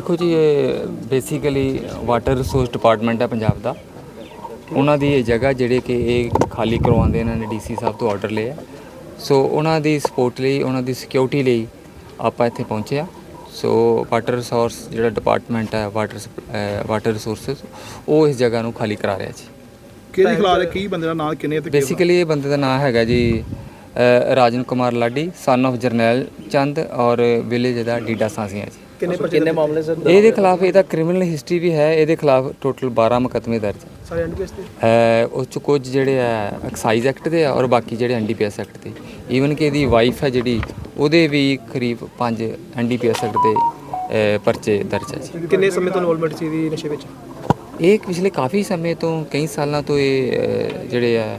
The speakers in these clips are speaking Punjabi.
ਦੇਖੋ ਜੀ ਇਹ ਬੇਸਿਕਲੀ ਵਾਟਰ ਰਿਸੋਰਸ ਡਿਪਾਰਟਮੈਂਟ ਹੈ ਪੰਜਾਬ ਦਾ। ਉਹਨਾਂ ਦੀ ਇਹ ਜਗ੍ਹਾ ਜਿਹੜੇ ਕਿ ਇਹ ਖਾਲੀ ਕਰਵਾਉਂਦੇ ਇਹਨਾਂ ਨੇ ਡੀਸੀ ਸਾਹਿਬ ਤੋਂ ਆਰਡਰ ਲਿਆ ਸੋ ਉਹਨਾਂ ਦੀ ਸਪੋਰਟ ਲਈ ਉਹਨਾਂ ਦੀ ਸਿਕਿਉਰਿਟੀ ਲਈ ਆਪਾਂ ਇੱਥੇ ਪਹੁੰਚੇ ਆ। ਸੋ ਵਾਟਰ ਰਿਸੋਰਸ ਜਿਹੜਾ ਡਿਪਾਰਟਮੈਂਟ ਹੈ ਵਾਟਰ ਵਾਟਰ ਰਿਸੋਰਸਸ ਉਹ ਇਸ ਜਗ੍ਹਾ ਨੂੰ ਖਾਲੀ ਕਰਾ ਰਿਹਾ ਜੀ। ਕਿਹਦੇ ਖਿਲਾਫ ਹੈ? ਕੀ ਬੰਦੇ ਦਾ ਨਾਂ ਕਿੰਨੇ ਤੇ ਬੇਸਿਕਲੀ ਇਹ ਬੰਦੇ ਦਾ ਨਾਮ ਹੈਗਾ ਜੀ ਰਾਜਨ ਕੁਮਾਰ ਲਾਡੀ ਸਨ of ਜਰਨੈਲ ਚੰਦ ਔਰ ਵਿਲੇਜ ਦਾ ਡੀਡਾ ਸਾਂਸੀਆਂ ਜੀ। ਕਿੰਨੇ ਕਿੰਨੇ ਮਾਮਲੇ ਸਰ? ਇਹਦੇ ਖਿਲਾਫ ਇਹਦਾ ਕ੍ਰਿਮੀਨਲ ਹਿਸਟਰੀ ਵੀ ਹੈ ਇਹਦੇ ਖਿਲਾਫ ਟੋਟਲ 12 ਮੁਕੱਦਮੇ ਦਰਜ ਹੈ। ਸਾਰੇ ਐਨਪੀਐਸ ਤੇ? ਅ, ਉਹ 'ਚ ਕੁਝ ਜਿਹੜੇ ਆ ਐਕਸਾਈਜ਼ ਐਕਟ ਦੇ ਆ ਔਰ ਬਾਕੀ ਜਿਹੜੇ ਐਨਡੀਪੀਐਸ ਐਕਟ ਦੇ। ਈਵਨ ਕਿ ਇਹਦੀ ਵਾਈਫ ਹੈ ਜਿਹੜੀ ਉਹਦੇ ਵੀ ਕਰੀਬ 5 ਐਨਡੀਪੀਐਸ ਐਕਟ ਦੇ ਪਰਚੇ ਦਰਜ ਹੈ ਜੀ। ਕਿੰਨੇ ਸਮੇਂ ਤੋਂ ਇਨਵੋਲਵਮੈਂਟ ਸੀ ਦੀ ਨਸ਼ੇ ਵਿੱਚ? ਇਹ ਪਿਛਲੇ ਕਾਫੀ ਸਮੇਂ ਤੋਂ ਕਈ ਸਾਲਾਂ ਤੋਂ ਇਹ ਜਿਹੜੇ ਆ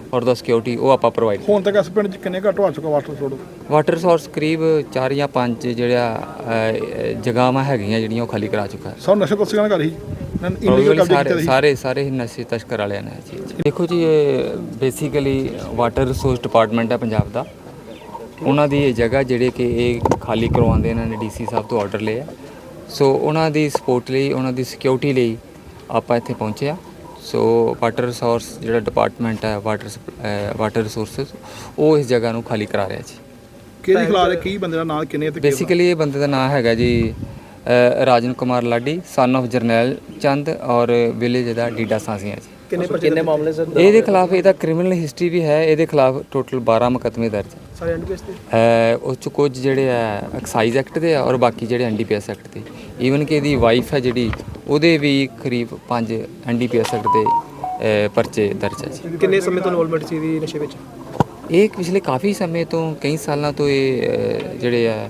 ਔਰ ਦਾ ਸਿਕਿਉਰਿਟੀ ਉਹ ਆਪਾਂ ਪ੍ਰੋਵਾਈਡ ਹੁਣ ਤੱਕ ਇਸ ਪਿੰਡ ਚ ਕਿੰਨੇ ਘੱਟ ਹੋ ਚੁੱਕਾ ਵਾਟਰ ਛੋੜੋ ਵਾਟਰ ਰਿਸੋਰਸ ਕਰੀਬ 4 ਜਾਂ 5 ਜਿਹੜਾ ਅਹ, ਜਗ੍ਹਾਵਾਂ ਹੈਗੀਆਂ ਜਿਹੜੀਆਂ ਉਹ ਖਾਲੀ ਕਰਾ ਚੁੱਕਾ ਹੈ। ਸਭ ਨਸ਼ੇ ਤਸਕਰਾਂ Probably ਕਬਜ਼ੇ ਸਾਰੇ ਸਾਰੇ ਸਾਰੇ ਹੀ ਨਸ਼ੇ ਤਸਕਰ ਵਾਲਿਆਂ ਨੇ ਜੀ। ਦੇਖੋ ਜੀ ਇਹ ਬੇਸਿਕਲੀ ਵਾਟਰ ਰਿਸੋਰਸ ਡਿਪਾਰਟਮੈਂਟ ਹੈ ਪੰਜਾਬ ਦਾ। ਉਹਨਾਂ ਦੀ ਇਹ ਜਗ੍ਹਾ ਜਿਹੜੇ ਕਿ ਇਹ ਖਾਲੀ ਕਰਵਾਉਂਦੇ ਇਹਨਾਂ ਨੇ ਡੀਸੀ ਸਾਹਿਬ ਤੋਂ ਆਰਡਰ ਲਿਆ ਸੋ ਉਹਨਾਂ ਦੀ ਸਪੋਰਟ ਲਈ ਉਹਨਾਂ ਦੀ ਸਿਕਿਉਰਿਟੀ ਲਈ ਆਪਾਂ ਇੱਥੇ ਪਹੁੰਚੇ ਆ। ਸੋ ਵਾਟਰ ਰਿਸੋਰਸ ਜਿਹੜਾ ਡਿਪਾਰਟਮੈਂਟ ਹੈ ਵਾਟਰ ਵਾਟਰ ਰਿਸੋਰਸਸ ਉਹ ਇਸ ਜਗ੍ਹਾ ਨੂੰ ਖਾਲੀ ਕਰਾ ਰਿਹਾ ਜੀ। ਕਿਹਦੇ ਖਿਲਾਫ ਕੀ ਬੰਦੇ ਦਾ ਨਾਂ ਕਿੰਨੇ ਤੇ ਬੇਸਿਕਲੀ ਇਹ ਬੰਦੇ ਦਾ ਨਾਮ ਹੈਗਾ ਜੀ ਰਾਜਨ ਕੁਮਾਰ ਲਾਡੀ ਸਨ of ਜਰਨੈਲ ਚੰਦ ਔਰ ਵਿਲੇਜ ਦਾ ਡੀਡਾ ਸਾਂਸੀਆਂ ਜੀ। ਕਿੰਨੇ ਕਿੰਨੇ ਮਾਮਲੇ ਸਰ? ਇਹਦੇ ਖਿਲਾਫ ਇਹਦਾ ਕ੍ਰਿਮੀਨਲ ਹਿਸਟਰੀ ਵੀ ਹੈ ਇਹਦੇ ਖਿਲਾਫ ਟੋਟਲ 12 ਮੁਕੱਦਮੇ ਦਰਜ ਹੈ। ਸਾਰੇ ਐਨਪੀਐਸ ਤੇ ਅ, ਉਹ 'ਚ ਕੁਝ ਜਿਹੜੇ ਆ ਐਕਸਾਈਜ਼ ਐਕਟ ਦੇ ਆ ਔਰ ਬਾਕੀ ਜਿਹੜੇ ਐਨਡੀਪੀਐਸ ਐਕਟ ਦੇ। ਈਵਨ ਕਿ ਇਹਦੀ ਵਾਈਫ ਹੈ ਜਿਹੜੀ ਉਹਦੇ ਵੀ ਕਰੀਬ 5 ਐਨਡੀਪੀਐਸ ਐਕਟ ਦੇ ਪਰਚੇ ਦਰਜ ਹੈ ਜੀ। ਕਿੰਨੇ ਸਮੇਂ ਤੋਂ ਇਨਵੋਲਵਮੈਂਟ ਸੀ ਦੀ ਨਸ਼ੇ ਵਿੱਚ? ਇਹ ਪਿਛਲੇ ਕਾਫੀ ਸਮੇਂ ਤੋਂ ਕਈ ਸਾਲਾਂ ਤੋਂ ਇਹ ਜਿਹੜੇ ਆ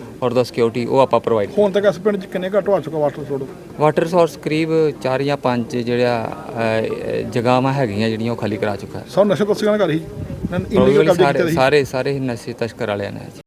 ਔਰ ਦਾ ਸਿਕਿਉਰਿਟੀ ਉਹ ਆਪਾਂ ਪ੍ਰੋਵਾਈਡ ਹੁਣ ਤੱਕ ਇਸ ਪਿੰਡ ਚ ਕਿੰਨੇ ਘੱਟ ਹੋ ਚੁੱਕਾ ਵਾਟਰ ਛੋੜੋ ਵਾਟਰ ਰਿਸੋਰਸ ਕਰੀਬ 4 ਜਾਂ 5 ਜਿਹੜਾ ਅਹ, ਜਗ੍ਹਾਵਾਂ ਹੈਗੀਆਂ ਜਿਹੜੀਆਂ ਉਹ ਖਾਲੀ ਕਰਾ ਚੁੱਕਾ। ਸਭ ਨਸ਼ੇ ਤਸਕਰਾਂ Probably ਕਬਜ਼ੇ ਸਾਰੇ ਕੀਤੇ ਸਾਰੇ ਸਾਰੇ ਨਸ਼ੇ ਤਸਕਰ ਵਾਲਿਆਂ ਨੇ ਜੀ।